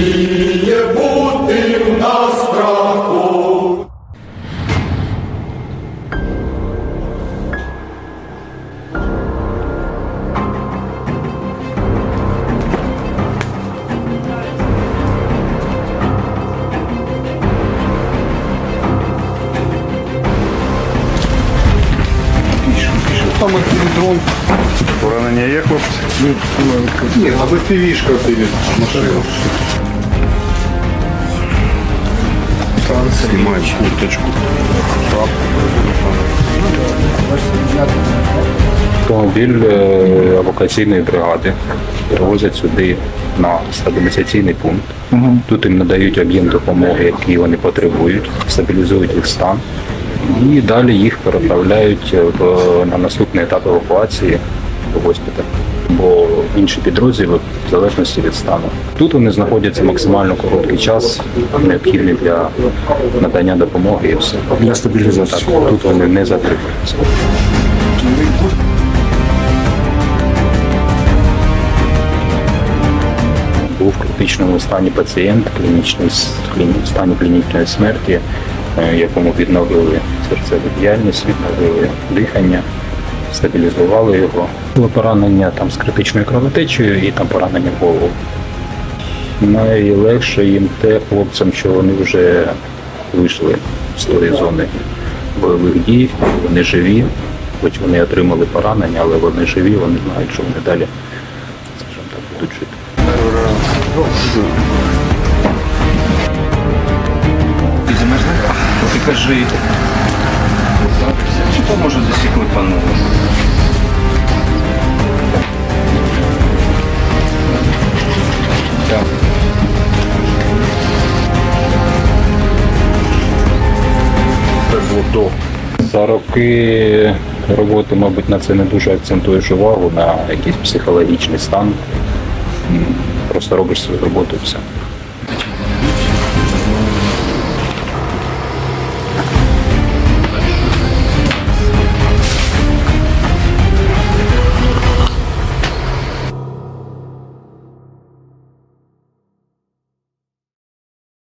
сміє бути в нас страху. Там дрон. Поранення є, хлопці? Ні, а БТВшка перед машину. Знімають курточку. Автомобіль е, евакуаційної бригади перевозять сюди на стабілізаційний пункт. Тут їм надають об'єм допомоги, який вони потребують, стабілізують їх стан. І далі їх переправляють в, на наступний етап евакуації в госпіталь. Бо інші підрозділи в залежності від стану. Тут вони знаходяться максимально короткий час, необхідний для надання допомоги і все. Для стабілізації. Тут вони не затримуються. був в критичному стані пацієнт, клінічний в стані клінічної смерті, е, якому відновили серцеву діяльність, відновили дихання, стабілізували його. Було поранення там з критичною кровотечею і там поранення в голову. Найлегше їм те хлопцям, що вони вже вийшли з тої зони бойових дій, вони живі, хоч вони отримали поранення, але вони живі, вони знають, що вони далі, скажімо так, будуть жити. Ти замерзла? Ти кажи. Чи то може засікли до. За роки роботи, мабуть, на це не дуже акцентуєш увагу, на якийсь психологічний стан. Просто робиш свою роботу і все.